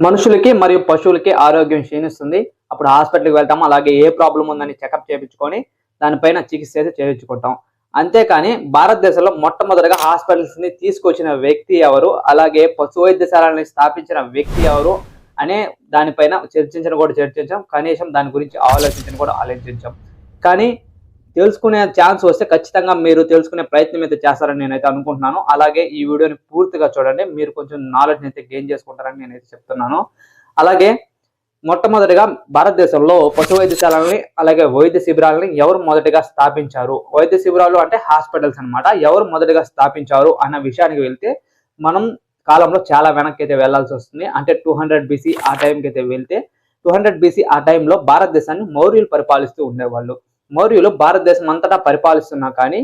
మనుషులకి మరియు పశువులకి ఆరోగ్యం క్షీణిస్తుంది. అప్పుడు హాస్పిటల్కి వెళ్తాం అలాగే ఏ ప్రాబ్లం ఉందని చెకప్ చేయించుకొని దానిపైన చికిత్స అయితే చేయించుకుంటాం. అంతేకాని భారతదేశంలో మొట్టమొదటిగా హాస్పిటల్స్ని తీసుకొచ్చిన వ్యక్తి ఎవరు? అలాగే పశు వైద్యశాలని స్థాపించిన వ్యక్తి ఎవరు? అనే దానిపైన చర్చించడం కూడా చర్చించాం. కనీసం దాని గురించి ఆలోచించడం కూడా ఆలోచించాం. కానీ తెలుసుకునే ఛాన్స్ వస్తే ఖచ్చితంగా మీరు తెలుసుకునే ప్రయత్నం అయితే చేస్తారని నేనైతే అనుకుంటున్నాను. అలాగే ఈ వీడియోని పూర్తిగా చూడండి. మీరు కొంచెం నాలెడ్జ్ అయితే గెయిన్ చేసుకుంటారని నేనైతే చెప్తున్నాను. అలాగే మొట్టమొదటిగా భారతదేశంలో పశు వైద్యశాలని అలాగే వైద్య శిబిరాలని ఎవరు మొదటిగా స్థాపించారు? వైద్య శిబిరాలు అంటే హాస్పిటల్స్ అనమాట ఎవరు మొదటిగా స్థాపించారు అన్న విషయానికి వెళ్తే మనం కాలంలో చాలా వెనక్కి అయితే వెళ్ళాల్సి వస్తుంది. అంటే టూ హండ్రెడ్ బీసీ ఆ టైంకి అయితే వెళ్తే టూ హండ్రెడ్ బీసీ ఆ టైంలో భారతదేశాన్ని మౌర్యులు పరిపాలిస్తూ ఉండేవాళ్ళు. మౌర్యులు భారతదేశం అంతటా పరిపాలిస్తున్నా కానీ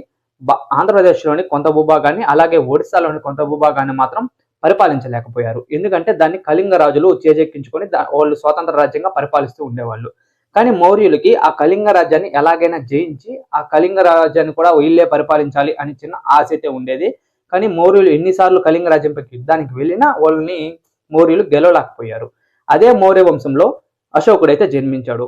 ఆంధ్రప్రదేశ్లోని కొంత భూభాగాన్ని అలాగే ఒడిశాలోని కొంత భూభాగాన్ని మాత్రం పరిపాలించలేకపోయారు. ఎందుకంటే దాన్ని కళింగ రాజులు చేజెక్కించుకొని వాళ్ళు స్వతంత్ర రాజ్యంగా పరిపాలిస్తూ ఉండేవాళ్ళు. కానీ మౌర్యులకి ఆ కళింగ రాజ్యాన్ని ఎలాగైనా జయించి ఆ కళింగ రాజ్యాన్ని కూడా వీళ్ళే పరిపాలించాలి అని చిన్న ఆశ అయితే ఉండేది. కానీ మౌర్యులు ఎన్నిసార్లు కళింగ రాజ్యంపై యుద్ధానికి వెళ్ళినా వాళ్ళని మౌర్యులు గెలవలేకపోయారు. అదే మౌర్య వంశంలో అశోకుడు అయితే జన్మించాడు.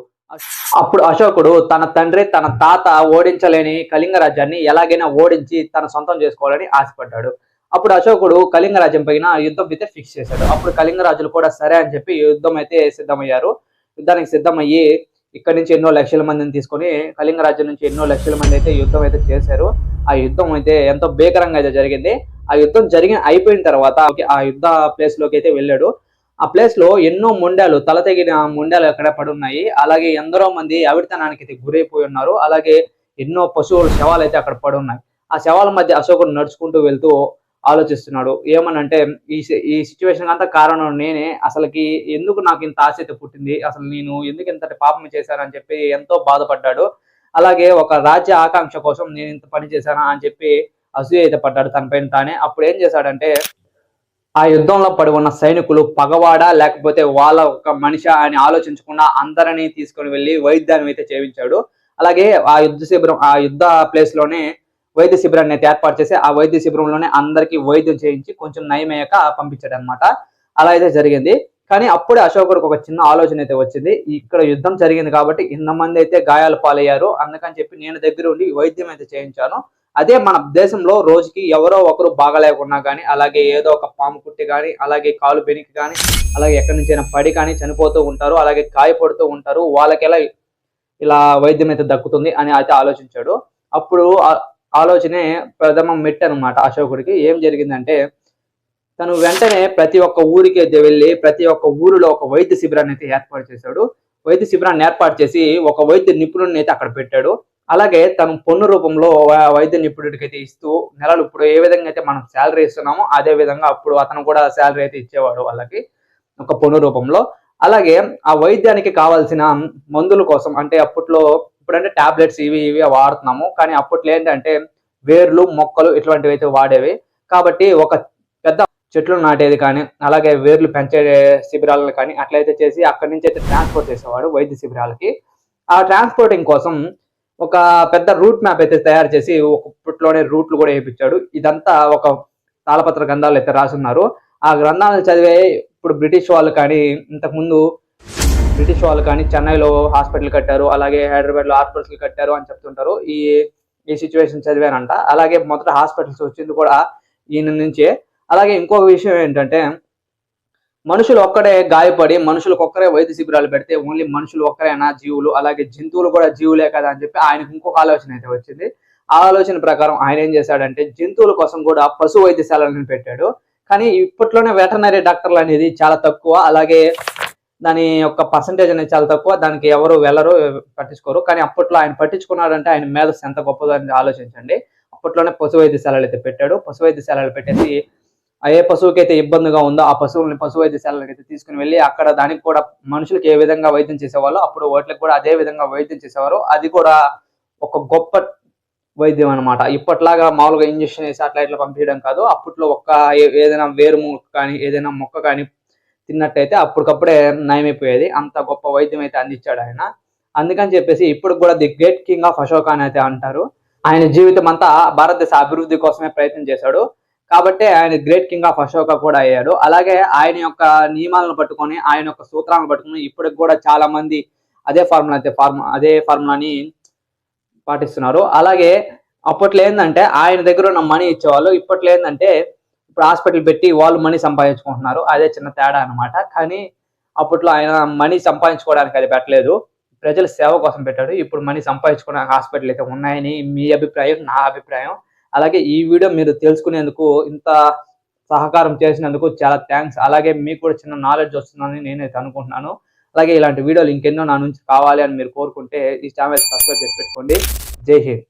అప్పుడు అశోకుడు తన తండ్రి తన తాత ఓడించలేని కళింగ రాజ్యాన్ని ఎలాగైనా ఓడించి తన సొంతం చేసుకోవాలని ఆశపడ్డాడు. అప్పుడు అశోకుడు కళింగ రాజ్యం పైన యుద్ధం అయితే ఫిక్స్ చేశాడు. అప్పుడు కళింగ రాజులు కూడా సరే అని చెప్పి యుద్ధం అయితే సిద్ధమయ్యారు. యుద్ధానికి సిద్ధమయ్యి ఇక్కడ నుంచి ఎన్నో లక్షల మందిని తీసుకొని కళింగ రాజ్యం నుంచి ఎన్నో లక్షల మంది అయితే యుద్ధం అయితే చేశారు. ఆ యుద్ధం అయితే ఎంతో భీకరంగా అయితే జరిగింది. ఆ యుద్ధం జరిగిన అయిపోయిన తర్వాత ఆ యుద్ధ ప్లేస్లోకి అయితే వెళ్ళాడు. ఆ ప్లేస్లో ఎన్నో మొండాలు తల తెగిన మొండాలు అక్కడ పడి ఉన్నాయి అలాగే ఎందరో మంది అవిడితనానికి అయితే గురైపోయి ఉన్నారు అలాగే ఎన్నో పశువుల శవాలు అయితే అక్కడ పడి ఉన్నాయి ఆ శవాల మధ్య అశోకుడు నడుచుకుంటూ వెళ్తూ ఆలోచిస్తున్నాడు ఏమనంటే ఈ సి- ఈ సిచ్యువేషన్ అంతా కారణం నేనే అసలుకి ఎందుకు నాకు ఇంత ఆసక్తి పుట్టింది అసలు నేను ఎందుకు ఇంతటి పాపం చేశానని చెప్పి ఎంతో బాధపడ్డాడు అలాగే ఒక రాజ్య ఆకాంక్ష కోసం నేను ఇంత పని చేశానా అని చెప్పి అసూయ అయితే పడ్డాడు తనపైన తానే. అప్పుడు ఏం చేశాడంటే ఆ యుద్ధంలో పడి ఉన్న సైనికులు పగవాడా లేకపోతే వాళ్ళ ఒక మనిషి అని ఆలోచించకుండా అందరినీ తీసుకొని వెళ్ళి వైద్యాన్ని అయితే చేయించాడు. అలాగే ఆ యుద్ధ శిబిరం ఆ యుద్ధ ప్లేస్లోనే వైద్య శిబిరాన్ని అయితే ఏర్పాటు చేసి ఆ వైద్య శిబిరంలోనే అందరికీ వైద్యం చేయించి కొంచెం నయమయ్యాక పంపించాడు అనమాట అలా అయితే జరిగింది. కానీ అప్పుడే అశోకుడికి ఒక చిన్న ఆలోచన అయితే వచ్చింది. ఇక్కడ యుద్ధం జరిగింది కాబట్టి ఇంతమంది అయితే గాయాలు పాలయ్యారు. అందుకని చెప్పి నేను దగ్గర ఉండి వైద్యం అయితే చేయించాను. అదే మన దేశంలో రోజుకి ఎవరో ఒకరు బాగలేకున్నా కానీ అలాగే ఏదో ఒక పాము కుట్టి కానీ అలాగే కాలు బెనికి కానీ అలాగే ఎక్కడి నుంచైనా పడి కానీ చనిపోతూ ఉంటారు అలాగే గాయపడుతూ ఉంటారు వాళ్ళకి ఎలా ఇలా వైద్యం అయితే దక్కుతుంది అని అయితే ఆలోచించాడు. అప్పుడు ఆ ఆలోచనే ప్రథమ మెట్ అనమాట అశోకుడికి. ఏం జరిగిందంటే తను వెంటనే ప్రతి ఒక్క ఊరికి అయితే వెళ్ళి ప్రతి ఒక్క ఊరిలో ఒక వైద్య శిబిరాన్ని అయితే ఏర్పాటు చేశాడు. వైద్య శిబిరాన్ని ఏర్పాటు చేసి ఒక వైద్య నిపుణుడిని అయితే అక్కడ పెట్టాడు. అలాగే తను పొన్ను రూపంలో వైద్య నిపుణుడికి అయితే ఇస్తూ నెలలు ఇప్పుడు ఏ విధంగా అయితే మనం శాలరీ ఇస్తున్నామో అదే విధంగా అప్పుడు అతను కూడా శాలరీ అయితే ఇచ్చేవాడు వాళ్ళకి ఒక పొన్ను రూపంలో. అలాగే ఆ వైద్యానికి కావాల్సిన మందుల కోసం అంటే అప్పట్లో ఇప్పుడంటే టాబ్లెట్స్ ఇవి ఇవి వాడుతున్నాము. కానీ అప్పట్లో ఏంటంటే వేర్లు మొక్కలు ఇటువంటివి అయితే వాడేవి. కాబట్టి ఒక పెద్ద చెట్లు నాటేది కానీ అలాగే వేర్లు పెంచే శిబిరాలను కానీ అట్లయితే చేసి అక్కడి నుంచి అయితే ట్రాన్స్పోర్ట్ చేసేవాడు వైద్య శిబిరాలకి. ఆ ట్రాన్స్పోర్టింగ్ కోసం ఒక పెద్ద రూట్ మ్యాప్ అయితే తయారు చేసి ఒకప్పట్లోనే రూట్లు కూడా వేయించాడు. ఇదంతా ఒక తాళపత్ర గ్రంథాలు అయితే రాసున్నారు. ఆ గ్రంథాలను చదివే ఇప్పుడు బ్రిటిష్ వాళ్ళు కానీ ఇంతకుముందు బ్రిటిష్ వాళ్ళు కానీ చెన్నైలో హాస్పిటల్ కట్టారు అలాగే హైదరాబాద్లో హాస్పిటల్ కట్టారు అని చెప్తుంటారు. ఈ ఈ సిచ్యువేషన్ చదివానంట. అలాగే మొదట హాస్పిటల్స్ వచ్చింది కూడా ఈయన నుంచే. అలాగే ఇంకొక విషయం ఏంటంటే మనుషులు ఒక్కడే గాయపడి మనుషులకు ఒక్కరే వైద్య శిబిరాలు పెడితే ఓన్లీ మనుషులు ఒక్కరేనా? జీవులు? అలాగే జంతువులు కూడా జీవులే కదా అని చెప్పి ఆయనకు ఇంకొక ఆలోచన అయితే వచ్చింది. ఆ ఆలోచన ప్రకారం ఆయన ఏం చేశాడంటే జంతువుల కోసం కూడా పశు వైద్యశాలను పెట్టాడు. కానీ ఇప్పట్లోనే వెటర్నరీ డాక్టర్లు అనేది చాలా తక్కువ. అలాగే దాని యొక్క పర్సంటేజ్ అనేది చాలా తక్కువ. దానికి ఎవరు వెళ్ళరు పట్టించుకోరు. కానీ అప్పట్లో ఆయన పట్టించుకున్నాడంటే ఆయన మేధస్సు ఎంత గొప్పదో అని ఆలోచించండి. అప్పట్లోనే పశు వైద్యశాలలు అయితే పెట్టాడు. పశు వైద్యశాలలు పెట్టేసి ఏ పశువుకి అయితే ఇబ్బందిగా ఉందో ఆ పశువుల్ని పశు వైద్యశాలకి అయితే తీసుకుని వెళ్ళి అక్కడ దానికి కూడా మనుషులకి ఏ విధంగా వైద్యం చేసేవాళ్ళు అప్పుడు వాటికి కూడా అదే విధంగా వైద్యం చేసేవారు. అది కూడా ఒక గొప్ప వైద్యం అన్నమాట. ఇప్పట్లాగా మామూలుగా ఇంజక్షన్ వేసి అట్లా ఇట్లా పంపించడం కాదు. అప్పట్లో ఒక్క ఏదైనా వేరు మొక్క కానీ ఏదైనా మొక్క కానీ తిన్నట్టయితే అప్పటికప్పుడే నయమైపోయేది. అంత గొప్ప వైద్యం అయితే అందించాడు ఆయన. అందుకని చెప్పేసి ఇప్పుడు కూడా the great king of Ashok అని అయితే అంటారు. ఆయన జీవితం అంతా భారతదేశ అభివృద్ధి కోసమే ప్రయత్నం చేశాడు. కాబట్టి ఆయన గ్రేట్ కింగ్ ఆఫ్ అశోక కూడా అయ్యాడు. అలాగే ఆయన యొక్క నియమాలను పట్టుకొని ఆయన యొక్క సూత్రాలను పట్టుకొని ఇప్పటికి కూడా చాలా మంది అదే ఫార్ములా అయితే ఫార్ములా అదే ఫార్ములాని పాటిస్తున్నారు. అలాగే అప్పట్లో ఏంటంటే ఆయన దగ్గర ఉన్న మనీ ఇచ్చేవాళ్ళు ఇప్పట్లో ఏంటంటే ఇప్పుడు హాస్పిటల్ పెట్టి వాళ్ళు మనీ సంపాదించుకుంటున్నారు. అదే చిన్న తేడా అన్నమాట. కానీ అప్పట్లో ఆయన మనీ సంపాదించుకోవడానికి అది పెట్టలేదు. ప్రజల సేవ కోసం పెట్టాడు. ఇప్పుడు మనీ సంపాదించుకోవడానికి హాస్పిటల్ అయితే ఉన్నాయని మీ అభిప్రాయం నా అభిప్రాయం. అలాగే ఈ వీడియో మీరు తెలుసుకునేందుకు ఇంత సహకారం చేసినందుకు చాలా థ్యాంక్స్ అలాగే మీకు కూడా చిన్న నాలెడ్జ్ వస్తుందని నేనైతే అనుకుంటున్నాను. అలాగే ఇలాంటి వీడియోలు ఇంకెన్నో నా నుంచి కావాలి అని మీరు కోరుకుంటే ఈ ఛానల్ సబ్స్క్రైబ్ చేసి పెట్టుకోండి. జై హింద్.